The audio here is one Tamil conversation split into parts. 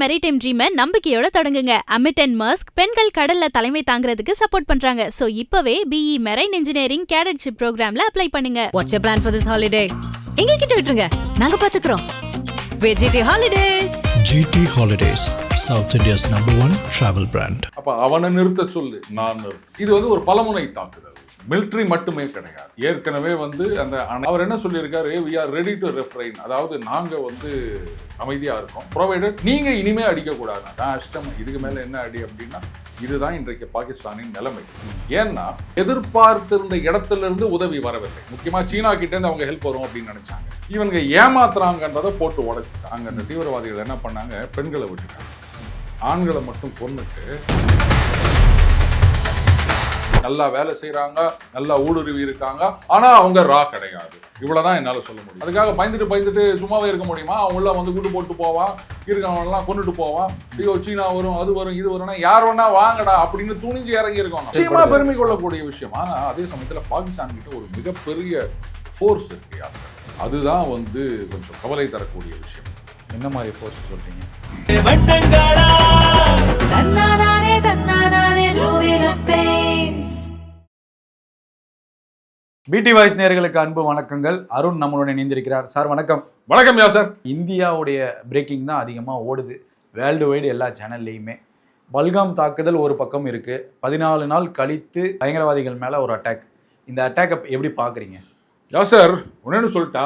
மெரிடைம் ட்ரீமை நம்பிக்கையோட தொடங்குங்க. அமிட் அண்ட் மர்ஸ்க் பெண்கள் கடல்ல தலைமை தாங்கிறதுக்கு சப்போர்ட் பண்றாங்க. சோ இப்பவே பிஇ மெரைன் இன்ஜினியரிங் கேடட்ஷிப் ப்ரோக்ராம்ல அப்ளை பண்ணுங்க. What's your plan for this holiday? எங்க கிட்ட விட்டுருங்க. நாங்க பாத்துக்கிறோம். VGT holidays GT Holidays, South India's number one travel brand. அப்ப அவனை நிறுத்த சொல்லு நான் இது வந்து ஒரு பலமுனை தாக்குதல். மிலிட்ரி மட்டுமே கிடையாது. ஏற்கனவே வந்து அந்த அவர் என்ன சொல்லியிருக்காரு? We are ready to refrain அதாவது நாங்கள் வந்து அமைதியாக இருக்கோம். ப்ரொவைடட் நீங்கள் இனிமே அடிக்கக்கூடாது. நான் அஷ்டம் இதுக்கு மேலே என்ன அடி அப்படின்னா இதுதான் இன்றைக்கு பாகிஸ்தானின் நிலைமை. ஏன்னா எதிர்பார்த்திருந்த இடத்திலிருந்து உதவி வரவில்லை. முக்கியமாக சீனா கிட்டேருந்து அவங்க ஹெல்ப் வரும் அப்படின்னு நினைச்சாங்க. இவங்க ஏமாத்துறாங்கன்றதை போட்டு உடைச்சிட்டாங்க. அந்த தீவிரவாதிகள் என்ன பண்ணாங்க? பெண்களை விட்டுட்டாங்க. ஆண்களை மட்டும் கொண்டுட்டு நல்லா வேலை செய்றாங்க நல்லா ஊடுருவி இருக்காங்க. ஆனா அவங்க ரா கிடையாது. இவ்வளவுதான் என்னால சொல்ல முடியும். அதுக்காக பயந்துட்டு பயந்துட்டு சும்மாவே இருக்க முடியுமா? அவன் உள்ள வந்து கூட்டு போட்டு போவான். இருக்கவன் எல்லாம் கொண்டுட்டு போவான். ஐயோ சீனா வரும் அது வரும் இது வரும்னா யார் வேணா வாங்கடா அப்படின்னு துணிஞ்சு இறங்கி இருக்கணும். நிச்சயமா பெருமை கொள்ளக்கூடிய விஷயம். ஆனா அதே சமயத்துல பாகிஸ்தான் கிட்ட ஒரு மிகப்பெரிய ஃபோர்ஸ் இருக்கு அதுதான் வந்து கொஞ்சம் கவலை தரக்கூடிய விஷயம். என்ன மாதிரி போஸ்ட் சொல்றீங்க? பிடி வாய்ஸ் நேயர்களுக்கு அன்பு வணக்கங்கள். அருண் நம்மளுடன் இணைந்திருக்கிறார். சார் வணக்கம். வணக்கம் யாசர் இந்தியாவுடைய பிரேக்கிங் தான் அதிகமாக ஓடுது. வேர்ல்டு வைடு எல்லா சேனல்லையுமே பல்காம் தாக்குதல் ஒரு பக்கம் இருக்கு. பதினாலு நாள் கழித்து பயங்கரவாதிகள் மேல ஒரு அட்டாக் இந்த அட்டாக்கை எப்படி பாக்குறீங்க? யாசர் ஒன்னு சொல்லிட்டா?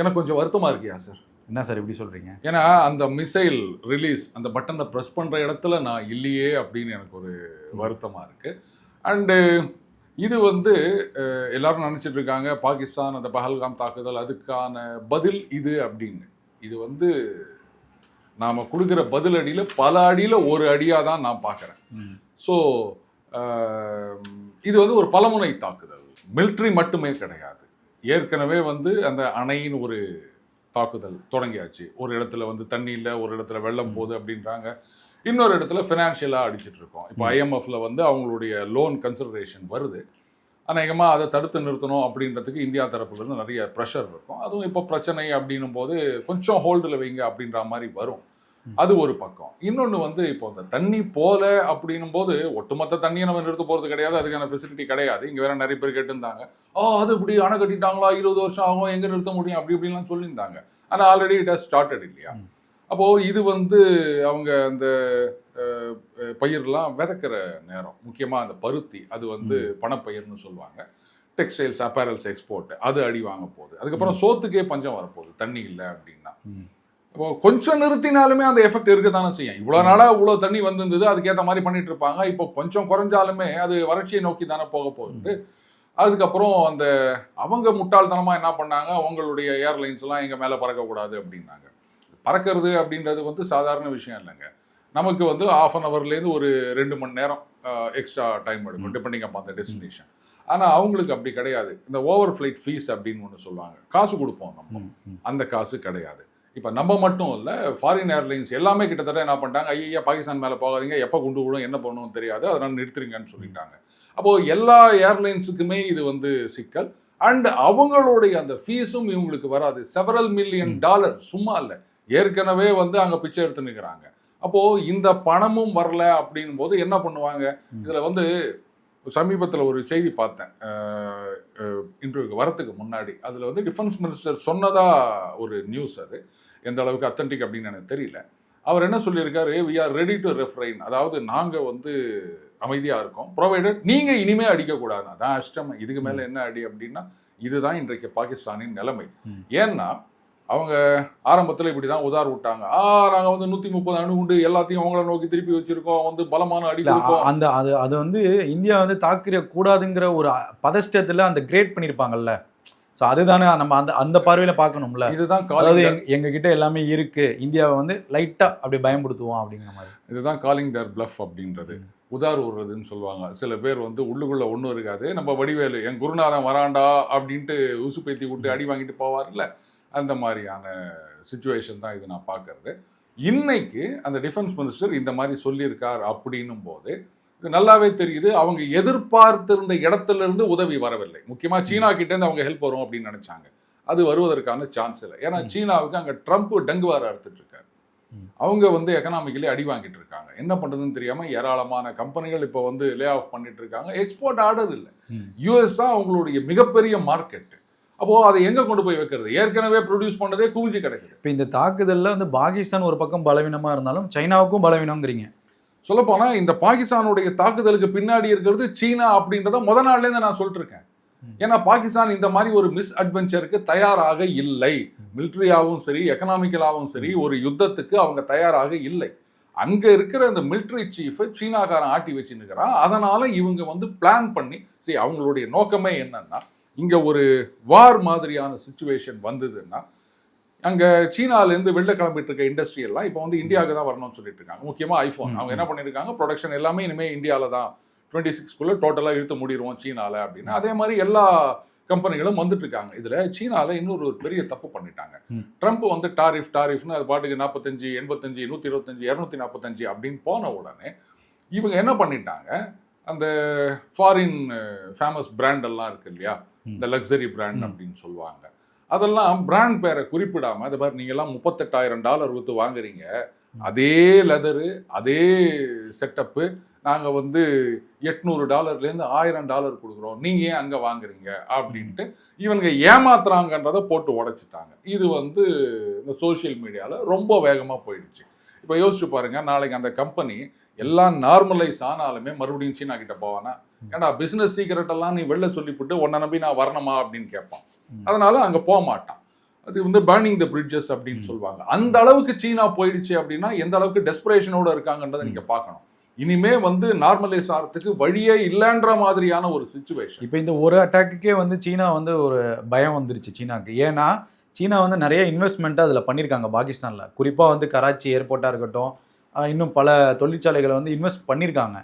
எனக்கு கொஞ்சம் வருத்தமா இருக்கு யாசர் என்ன சார் இப்படி சொல்றீங்க? ஏன்னா அந்த மிசைல் ரிலீஸ் அந்த பட்டனை ப்ரெஸ் பண்ணுற இடத்துல நான் இல்லையே அப்படின்னு எனக்கு ஒரு வருத்தமாக இருக்குது அண்டு இது வந்து எல்லாரும் நினச்சிட்டு இருக்காங்க பாகிஸ்தான் அந்த பஹல்காம் தாக்குதல் அதுக்கான பதில் இது அப்படின்னு. இது வந்து நாம் கொடுக்குற பதில் அடியில் பல அடியில் ஒரு அடியாக தான் நான் பார்க்குறேன். ஸோ இது வந்து ஒரு பலமுனை தாக்குதல். மிலிட்ரி மட்டுமே கிடையாது. ஏற்கனவே வந்து அந்த அணையின் ஒரு தாக்குதல் தொடங்கியாச்சு. ஒரு இடத்துல வந்து தண்ணி இல்லை ஒரு இடத்துல வெள்ளம் போகுது அப்படின்றாங்க. இன்னொரு இடத்துல ஃபினான்ஷியலாக அடிச்சிட்டு இருக்கோம் இப்போ ஐஎம்எஃப்ல வந்து அவங்களுடைய லோன் கன்சிடரேஷன் வருது. அநேகமாக அதை தடுத்து நிறுத்தணும் அப்படின்றதுக்கு இந்தியா தரப்புல இருந்து நிறைய ப்ரெஷர் இருக்கும். அதுவும் இப்போ பிரச்சனை அப்படின்னும் போது கொஞ்சம் ஹோல்டில் வைங்க அப்படின்ற மாதிரி வரும். அது ஒரு பக்கம். இன்னொன்று வந்து இப்போ இந்த தண்ணி போல அப்படின்னும் போது ஒட்டுமொத்த தண்ணியை நம்ம நிறுத்த போகிறது கிடையாது. அதுக்கான ஃபெசிலிட்டி கிடையாது. இங்கே வேற நிறைய பேர் கேட்டிருந்தாங்க. ஆ அது இப்படி அணை கட்டிட்டாங்களா? இருபது வருஷம் ஆகும். எங்கே நிறுத்த முடியும்? அப்படி இப்படிலாம் சொல்லியிருந்தாங்க. ஆனால் ஆல்ரெடி இட் ஹஸ் ஸ்டார்டட் இல்லையா? அப்போது இது வந்து அவங்க அந்த பயிர்லாம் விதைக்கிற நேரம். முக்கியமாக அந்த பருத்தி அது வந்து பணப்பயிர்னு சொல்லுவாங்க. டெக்ஸ்டைல்ஸ் அப்பேரல்ஸ் எக்ஸ்போர்ட் அது அடி வாங்க போகுது. அதுக்கப்புறம் சோத்துக்கே பஞ்சம் வரப்போகுது. தண்ணி இல்லை அப்படின்னா. இப்போ கொஞ்சம் நிறுத்தினாலுமே அந்த எஃபெக்ட் இருக்க தானே செய்யும். இவ்வளோ நாளாக இவ்வளோ தண்ணி வந்திருந்தது அதுக்கேற்ற மாதிரி பண்ணிட்டு இருப்பாங்க. இப்போ கொஞ்சம் குறைஞ்சாலுமே அது வறட்சியை நோக்கி தானே போக போகுது. அதுக்கப்புறம் அந்த அவங்க முட்டாள்தனமாக என்ன பண்ணாங்க? அவங்களுடைய ஏர்லைன்ஸ் எல்லாம் எங்கள் மேலே பறக்கக்கூடாது அப்படின்னாங்க. பறக்கிறது அப்படின்றது வந்து சாதாரண விஷயம் இல்லைங்க. நமக்கு வந்து ஆஃப் அன் ஹவர்லேருந்து ஒரு ரெண்டு மணி நேரம் எக்ஸ்ட்ரா டைம் எடுக்கும் டிபெண்டிங் அப் அந்த டெஸ்டினேஷன் ஆனால் அவங்களுக்கு அப்படி கிடையாது. இந்த ஓவர் ஃப்ளைட் ஃபீஸ் அப்படின்னு ஒன்று சொல்லுவாங்க. காசு கொடுப்போம் நம்ம. அந்த காசு கிடையாது. இப்போ நம்ம மட்டும் இல்லை ஃபாரின் ஏர்லைன்ஸ் எல்லாமே கிட்டத்தட்ட என்ன பண்ணிட்டாங்க? ஐயா பாகிஸ்தான் மேலே போகாதீங்க. எப்போ கொண்டு விடும் என்ன பண்ணணும் தெரியாது. அதனால் நிறுத்துறீங்கன்னு சொல்லிட்டாங்க. அப்போது எல்லா ஏர்லைன்ஸுக்குமே இது வந்து சிக்கல். அண்ட் அவங்களுடைய அந்த ஃபீஸும் இவங்களுக்கு வராது. செவரல் மில்லியன் டாலர் சும்மா இல்லை. ஏற்கனவே வந்து அங்கே பிச்சை எடுத்து நிற்கிறாங்க அப்போது இந்த பணமும் வரல அப்படின்னும் போது என்ன பண்ணுவாங்க? இதில் வந்து சமீபத்தில் ஒரு செய்தி பார்த்தேன். இன்டர்வியூக்கு வரத்துக்கு முன்னாடி. அதில் வந்து டிஃபென்ஸ் மினிஸ்டர் சொன்னதா ஒரு நியூஸ் அது. எந்த அளவுக்கு அத்தன்டிக் அப்படின்னு எனக்கு தெரியல. அவர் என்ன சொல்லியிருக்காரு? We are ready to refrain அதாவது நாங்கள் வந்து அமைதியாக இருக்கோம். ப்ரொவைடட் நீங்கள் இனிமே அடிக்கக்கூடாது அதான் அஷ்டம் இதுக்கு மேலே என்ன அடி அப்படின்னா இதுதான் இன்றைக்கு பாகிஸ்தானின் நிலைமை. ஏன்னா அவங்க ஆரம்பத்தில் இப்படி தான் உதார் விட்டாங்க. ஆ நாங்கள் வந்து நூற்றி முப்பது அணுகுண்டு எல்லாத்தையும் அவங்கள நோக்கி திருப்பி வச்சிருக்கோம். வந்து பலமான அடி அந்த அது அது வந்து இந்தியா வந்து தாக்கிற கூடாதுங்கிற ஒரு பதஷ்டத்துல அந்த கிரேட் பண்ணிருப்பாங்கல்ல. சோ அதுதானே நம்ம அந்த அந்த பார்வையில பார்க்கணும்ல. இதுதான் அதாவது காலிங் எங்க- எங்க கிட்ட எல்லாமே இருக்கு. இந்தியாவை வந்து லைட்டா அப்படி பயன்படுத்துவோம் அப்படிங்கிற மாதிரி. இதுதான் காலிங் தேர் பிளஃப் அப்படின்றது. உதார் விடுறதுன்னு சொல்லுவாங்க. சில பேர் வந்து உள்ளுக்குள்ள ஒன்றும் இருக்காது. நம்ம வடிவேலு என் குருநாதன் வராண்டா அப்படின்ட்டு உசு பேத்தி விட்டு அடி வாங்கிட்டு போவார்ல அந்த மாதிரியான சுச்சுவேஷன் தான் இது நான் பார்க்கறது. இன்னைக்கு அந்த டிஃபென்ஸ் மினிஸ்டர் இந்த மாதிரி சொல்லியிருக்கார் அப்படின்னும் போது நல்லாவே தெரியுது. அவங்க எதிர்பார்த்திருந்த இடத்துல இருந்து உதவி வரவில்லை. முக்கியமா சீனா கிட்ட இருந்து அவங்க ஹெல்ப் வரும் அப்படின்னு நினைச்சாங்க. அது வருவதற்கான சான்ஸ் இல்லை. ஏன்னா சீனாவுக்கு அங்க ட்ரம்ப் டங்குவார அறுத்துட்டு இருக்காரு. அவங்க வந்து எக்கனாமிக்கலி அடி வாங்கிட்டு இருக்காங்க. என்ன பண்றதுன்னு தெரியாம ஏராளமான கம்பெனிகள் இப்போ வந்து லே ஆஃப் பண்ணிட்டு இருக்காங்க. எக்ஸ்போர்ட் ஆர்டர் இல்லை. யூஎஸ் தான் அவங்களுடைய மிகப்பெரிய மார்க்கெட் அப்போ அதை எங்க கொண்டு போய் வைக்கிறது? ஏற்கனவே ப்ரொடியூஸ் பண்ணதே குவிஞ்சு கிடக்குது. இப்போ இந்த தாக்குதல்ல வந்து பாகிஸ்தான் ஒரு பக்கம் பலவீனமா இருந்தாலும் சைனாவுக்கும் பலவீனங்கிறீங்க சொல்லப்போனா இந்த பாகிஸ்தானுடைய தாக்குதலுக்கு பின்னாடி இருக்கிறது சீனா அப்படின்றத முத நாள்ல இருந்து நான் சொல்லிட்டு இருக்கேன் ம். ஏன்னா பாகிஸ்தான் இந்த மாதிரி ஒரு மிஸ் அட்வென்ச்சருக்கு தயாராக இல்லை. மிலிட்ரியாவும் சரி எக்கனாமிக்கலாவும் சரி ஒரு யுத்தத்துக்கு அவங்க தயாராக இல்லை. அங்க இருக்கிற அந்த மிலிட்ரி சீஃபை சீனாக்காரன் ஆட்டி வச்சுன்னுக்கிறான். அதனால இவங்க வந்து பிளான் பண்ணி சரி அவங்களுடைய நோக்கமே என்னன்னா இங்க ஒரு வார் மாதிரியான சுச்சுவேஷன் வந்ததுன்னா அங்க சீனால இருந்து வெளில கிளம்பிட்டு இருக்க இண்டஸ்ட்ரி எல்லாம் இப்போ வந்து இந்தியாவுக்கு தான் வரணும்னு சொல்லிட்டு இருக்காங்க. முக்கியமா ஐபோன் அவங்க என்ன பண்ணிருக்காங்க? ப்ரொடக்ஷன் எல்லாமே இனிமே இந்தியால தான். டுவெண்ட்டி சிக்ஸ்க்குள்ள டோட்டலா இழுத்து முடிடுவோம் சீனால அப்படின்னு. அதே மாதிரி எல்லா கம்பெனிகளும் வந்துட்டு இருக்காங்க. இதுல சீனால இன்னொரு ஒரு பெரிய தப்பு பண்ணிட்டாங்க. ட்ரம்ப் வந்து டாரிஃப் டாரிஃப்னு அது பாட்டுக்கு நாற்பத்தஞ்சு எண்பத்தஞ்சு நூத்தி இருபத்தஞ்சு இருநூத்தி நாற்பத்தஞ்சு அப்படின்னு போன உடனே இவங்க என்ன பண்ணிட்டாங்க? அந்த ஃபாரின் ஃபேமஸ் பிராண்ட் எல்லாம் இருக்கு இல்லையா. இந்த லக்ஸரி பிராண்ட். அப்படின்னு சொல்லுவாங்க. அதெல்லாம் பிராண்ட் பேரை குறிப்பிடாம அது பாரு நீங்க எல்லாம் முப்பத்தெட்டாயிரம் டாலர் கொடுத்து வாங்குறீங்க. அதே லெதரு அதே செட்டப்பு நாங்க வந்து எட்நூறு டாலர்லேருந்து ஆயிரம் டாலர் கொடுக்குறோம். நீங்க ஏன் அங்க வாங்குறீங்க? அப்படின்ட்டு இவனுங்க ஏமாத்துறாங்கன்றதை போட்டு உடைச்சிட்டாங்க. இது வந்து இந்த சோஷியல் மீடியால ரொம்ப வேகமா போயிடுச்சு. இப்போ யோசிச்சு பாருங்க நாளைக்கு அந்த கம்பெனி எல்லாம் நார்மலைஸ் ஆனாலுமே மறுபடியும் சீனா கிட்ட போவானா? ஏன்டா பிசினஸ் சீக்கிரட் எல்லாம் நீ வெளில சொல்லிவிட்டு உன்னை நம்பி நான் வரணுமா அப்படின்னு கேட்பான். அதனால அங்க போக மாட்டான். அது வந்து பர்னிங் த பிரிட்ஜஸ் அப்படின்னு சொல்லுவாங்க. அந்த அளவுக்கு சீனா போயிடுச்சு அப்படின்னா எந்த அளவுக்கு டெஸ்பிரேஷனோட இருக்காங்கன்றதை நீங்க பார்க்கணும். இனிமே வந்து நார்மலைஸ் ஆகிறதுக்கு வழியே இல்லைன்ற மாதிரியான ஒரு சுச்சுவேஷன் இப்போ இந்த ஒரு அட்டாக்குக்கே வந்து சீனா வந்து ஒரு பயம் வந்துருச்சு சீனாக்கு. ஏன்னா சீனா வந்து நிறைய இன்வெஸ்ட்மெண்ட் அதில் பண்ணியிருக்காங்க பாகிஸ்தானில். குறிப்பாக வந்து கராச்சி ஏர்போர்ட்டாக இருக்கட்டும் இன்னும் பல தொழிற்சாலைகளை வந்து இன்வெஸ்ட் பண்ணியிருக்காங்க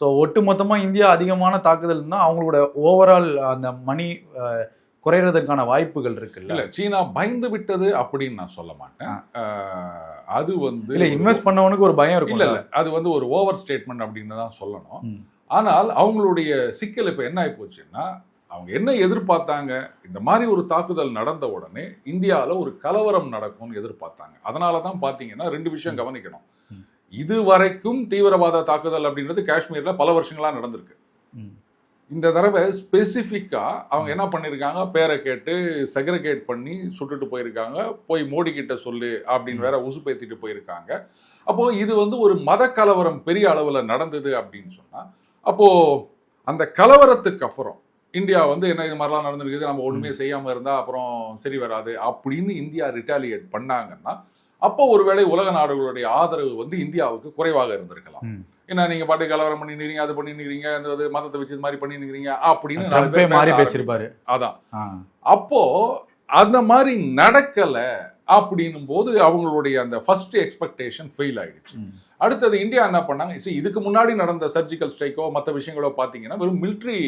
ஸோ ஒட்டு மொத்தமாக இந்தியா அதிகமான தாக்குதல் தான் அவங்களோட ஓவரால் அந்த மணி குறையிறதுக்கான வாய்ப்புகள் இருக்குல்ல? இல்ல சீனா பயந்து விட்டது அப்படின்னு நான் சொல்ல மாட்டேன். அது வந்து இல்ல இன்வெஸ்ட் பண்ணவனுக்கு ஒரு பயம் இருக்கும். இல்ல அது வந்து ஒரு ஓவர் ஸ்டேட்மெண்ட் அப்படின்னு தான் சொல்லணும். ஆனால் அவங்களுடைய சிக்கல் இப்ப என்ன ஆகி போச்சுன்னா அவங்க என்ன எதிர்பார்த்தாங்க? இந்த மாதிரி ஒரு தாக்குதல் நடந்த உடனே இந்தியாவில் ஒரு கலவரம் நடக்கும்னு எதிர்பார்த்தாங்க. அதனால தான் பார்த்தீங்கன்னா ரெண்டு விஷயம் கவனிக்கணும். இது வரைக்கும் தீவிரவாத தாக்குதல் அப்படின்றது காஷ்மீர்ல பல வருஷங்களா நடந்திருக்கு. இந்த தடவை ஸ்பெசிஃபிக்கா அவங்க என்ன பண்ணியிருக்காங்க பேரை கேட்டு செக்ரிகேட் பண்ணி சுட்டுட்டு போயிருக்காங்க. போய் மோடி கிட்ட சொல்லு அப்படின்னு வேற உசுப்பேத்திட்டு போயிருக்காங்க. அப்போ இது வந்து ஒரு மத கலவரம் பெரிய அளவுல நடந்தது அப்படின்னு சொன்னா அப்போ அந்த கலவரத்துக்கு அப்புறம் இந்தியா வந்து என்ன இது மாதிரிலாம் நடந்திருக்குது நம்ம ஒண்ணுமே செய்யாம இருந்தா அப்புறம் சரி வராது அப்படின்னு இந்தியா ரிட்டாலியேட் பண்ணாங்கன்னா அப்போ ஒருவேளை உலக நாடுகளுடைய ஆதரவு வந்து இந்தியாவுக்கு குறைவாக இருந்திருக்கலாம் ம். என்ன நீங்க பாட்டு கலவரம் பண்ணிக்கிறீங்க அது பண்ணிக்கிறீங்க அந்த மதத்தை வச்சு இது மாதிரி பண்ணிக்கிறீங்க அப்படின்னு நாலு பேர் மாறி பேச பேசியிருப்பாரு. அதான். அப்போ அந்த மாதிரி நடக்கல அப்படின்னும் போது அவங்களுடைய அந்த ஃபர்ஸ்ட் எக்ஸ்பெக்டேஷன் ஃபெயில் ஆயிடுச்சு. அடுத்தது இந்தியா என்ன பண்ணாங்க? see, இதுக்கு முன்னாடி நடந்த சர்ஜிக்கல் ஸ்ட்ரைக்கோ மற்ற விஷயங்களோ பார்த்தீங்கன்னா வெறும் மிலிட்ரி